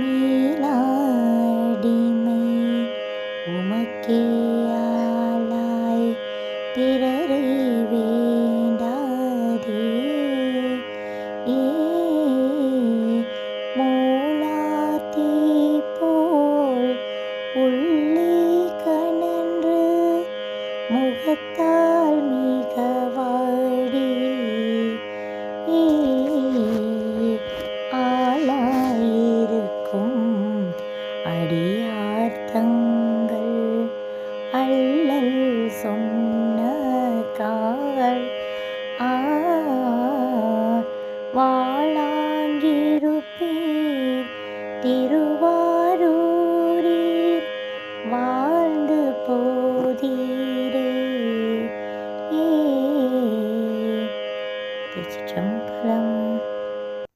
மேலாடிமை. உமக்கே ஆளாய் பிறரை வேண்டாதே. ஏ மூலாத்தி மிகவும் அடியார் தங்கள் அல்லல் சொன்ன கால் வாழாங்கிருப்பீர் திருவாரூரீர் வாழ்ந்து போதீரே. திருச்சிற்றம்பலம்.